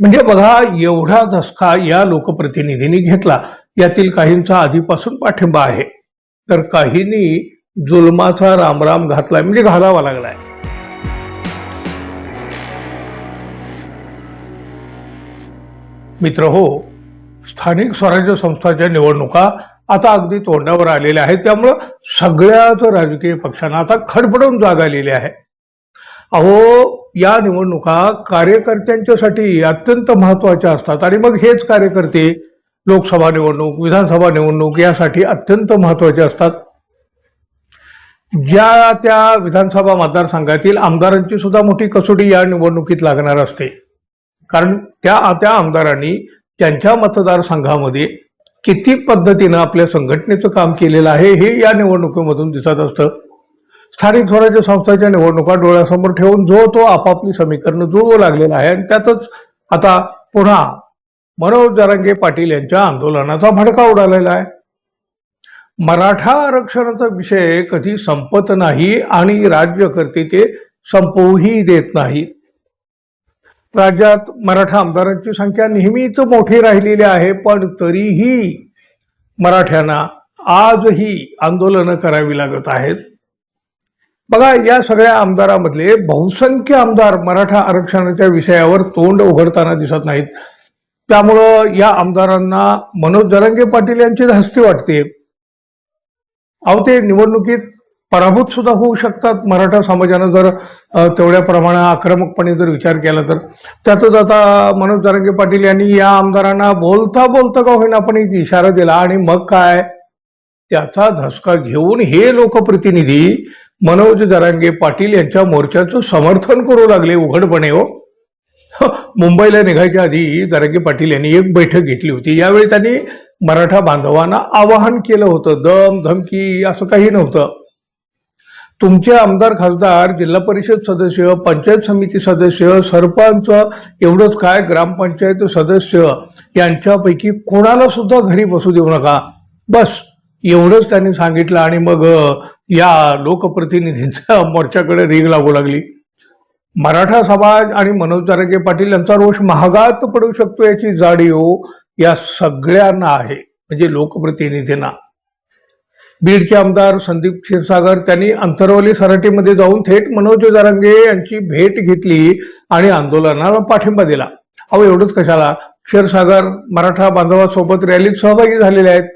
म्हणजे बघा एवढा धसका या लोकप्रतिनिधींनी घेतला. यातील काहींचा आधीपासून पाठिंबा आहे. तर काहींनी जुलमाचा रामराम घातलाय म्हणजे घालावा लागलाय. मित्र हो स्थानिक स्वराज्य संस्थाच्या निवडणुका आता अगदी तोंडावर आलेल्या आहेत. त्यामुळं सगळ्याच राजकीय पक्षांना आता खडबडून जाग आलेली आहे. अहो या निवडणुका कार्यकर्त्यांच्यासाठी अत्यंत महत्त्वाच्या असतात. आणि मग हेच कार्यकर्ते लोकसभा निवडणूक विधानसभा निवडणूक यासाठी अत्यंत महत्त्वाचे असतात. ज्या त्या विधानसभा मतदारसंघातील आमदारांची सुद्धा मोठी कसोटी या निवडणुकीत लागणार असते. कारण त्या त्या आमदारांनी त्यांच्या मतदारसंघामध्ये किती पद्धतीनं आपल्या संघटनेचं काम केलेलं आहे हे या निवडणुकीमधून दिसत असतं. स्थानिक स्वराज्य संस्थांच्या निवडणुका डोळ्यासमोर ठेवून जो तो आपापली समीकरणं जुळवू लागलेला आहे आणि त्यातच आता पुन्हा मनोज जरांगे पाटील यांच्या आंदोलनाचा भडका उडालेला आहे. मराठा आरक्षणाचा विषय कधी संपत नाही आणि राज्यकर्ते ते संपवूही देत नाहीत. राज्यात मराठा आमदारांची संख्या नेहमीच मोठी राहिलेली आहे पण तरीही मराठ्यांना आजही आंदोलनं करावी लागत आहेत. बघा या सगळ्या आमदारामधले बहुसंख्य आमदार मराठा आरक्षणाच्या विषयावर तोंड उघडताना दिसत नाहीत. त्यामुळं या आमदारांना मनोज जरांगे पाटील यांची धास्ती वाटते. अहो ते निवडणुकीत पराभूत सुद्धा होऊ शकतात. मराठा समाजानं जर तेवढ्या प्रमाणात आक्रमकपणे जर विचार केला तर. त्यातच आता मनोज जरांगे पाटील यांनी या आमदारांना बोलता बोलता का होईना पण एक इशारा दिला. आणि मग काय? त्याचा धसका घेऊन हे लोकप्रतिनिधी मनोज जरांगे पाटील यांच्या मोर्चाचं समर्थन करू लागले उघडपणे हो. मुंबईला निघायच्या आधी जरांगे पाटील यांनी एक बैठक घेतली होती. यावेळी त्यांनी मराठा बांधवांना आवाहन केलं होतं दम धमकी असं काही नव्हतं. तुमचे आमदार खासदार जिल्हा परिषद सदस्य पंचायत समिती सदस्य सरपंच एवढंच काय ग्रामपंचायत सदस्य यांच्यापैकी कोणाला सुद्धा घरी बसू देऊ नका. बस. एवढंच त्यांनी सांगितलं आणि मग या लोकप्रतिनिधींचा मोर्चाकडे रीग लागू लागली. मराठा समाज आणि मनोज जारंगे पाटील यांचा रोष महागात पडू शकतो याची जाणीव या सगळ्यांना आहे म्हणजे लोकप्रतिनिधींना. बीडचे आमदार संदीप क्षीरसागर त्यांनी अंतरवली सराटीमध्ये जाऊन थेट मनोज दारंगे यांची भेट घेतली आणि आंदोलनाला पाठिंबा दिला. अहो एवढंच कशाला? क्षीरसागर मराठा बांधवासोबत रॅलीत सहभागी झालेले आहेत.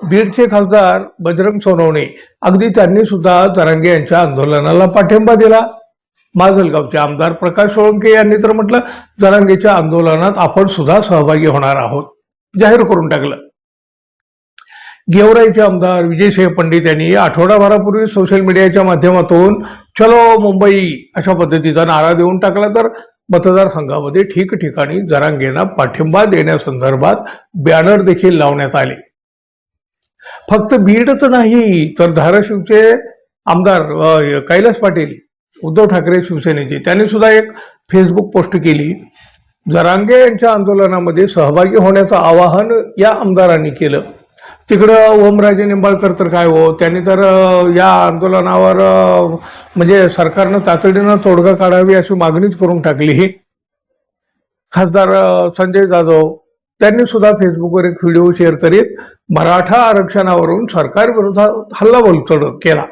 बीडचे खासदार बजरंग सोनवणे अगदी त्यांनी सुद्धा जरांगे यांच्या आंदोलनाला पाठिंबा दिला. माजलगावचे आमदार प्रकाश सोळंके यांनी तर म्हटलं जरांगेच्या आंदोलनात आपण सुद्धा सहभागी होणार आहोत. जाहीर करून टाकलं. गेवराईचे आमदार विजयसिंह पंडित यांनी आठवडाभरापूर्वी सोशल मीडियाच्या माध्यमातून चलो मुंबई अशा पद्धतीचा नारा देऊन टाकला तर मतदारसंघामध्ये ठिकठिकाणी जरांगेंना पाठिंबा देण्यासंदर्भात बॅनर देखील लावण्यात आले. फक्त बीडच नाही तर धाराशिवचे आमदार कैलास पाटील उद्धव ठाकरे शिवसेनेचे त्यांनी सुद्धा एक फेसबुक पोस्ट केली. जरांगे यांच्या आंदोलनामध्ये सहभागी होण्याचं आवाहन या आमदारांनी केलं. तिकडं ओमराजे निंबाळकर तर काय हो त्यांनी तर या आंदोलनावर म्हणजे सरकारनं तातडीनं तोडगा काढावी अशी मागणीच करून टाकली. खासदार संजय जाधव त्यांनी सुद्धा फेसबुकवर एक व्हिडिओ शेअर करीत मराठा आरक्षणावरून सरकार विरोधात हल्लाबोल चढ केला.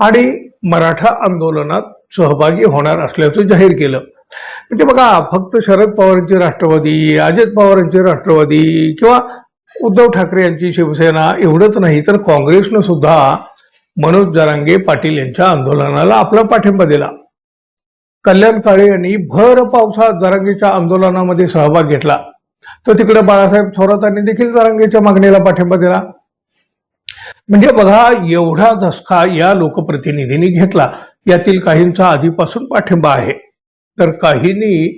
आणि मराठा आंदोलनात सहभागी होणार असल्याचं जाहीर केलं. म्हणजे बघा फक्त शरद पवारांची राष्ट्रवादी अजित पवारांची राष्ट्रवादी किंवा उद्धव ठाकरे यांची शिवसेना एवढंच नाही तर काँग्रेसनं सुद्धा मनोज जरांगे पाटील यांच्या आंदोलनाला आपला पाठिंबा दिला. कल्याण काळे यांनी भर पावसात जरांगेच्या आंदोलनामध्ये सहभाग घेतला. तर तिकडे बाळासाहेब थोरातांनी देखील जरांगेच्या मागणीला पाठिंबा दिला. म्हणजे बघा एवढा धसका या लोकप्रतिनिधींनी घेतला यातील काहींचा आधीपासून पाठिंबा आहे. तर काहींनी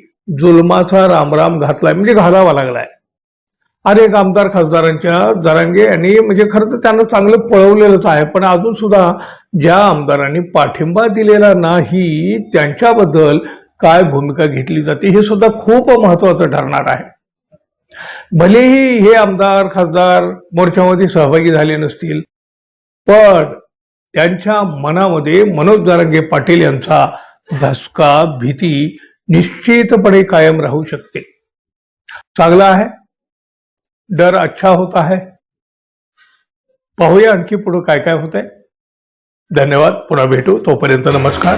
जुलमाचा रामराम घातलाय म्हणजे घालावा लागलाय. अनेक आमदार खासदारांच्या जरांगे यांनी म्हणजे खरं तर त्यांना चांगलं पळवलेलंच आहे पण अजून सुद्धा ज्या आमदारांनी पाठिंबा दिलेला नाही त्यांच्याबद्दल काय भूमिका घेतली जाते हे सुद्धा खूप महत्वाचं ठरणार आहे. भलेही हे आमदार खासदार मोर्चामध्ये सहभागी झाले नसतील पण त्यांच्या मनामध्ये मनोज जारंगे पाटील यांचा धसका भीती निश्चितपणे कायम राहू शकते. चांगला आहे. डर अच्छा होता है पाहूया आणखी पुढं काय काय होत आहे धन्यवाद. पुन्हा भेटू. तोपर्यंत नमस्कार.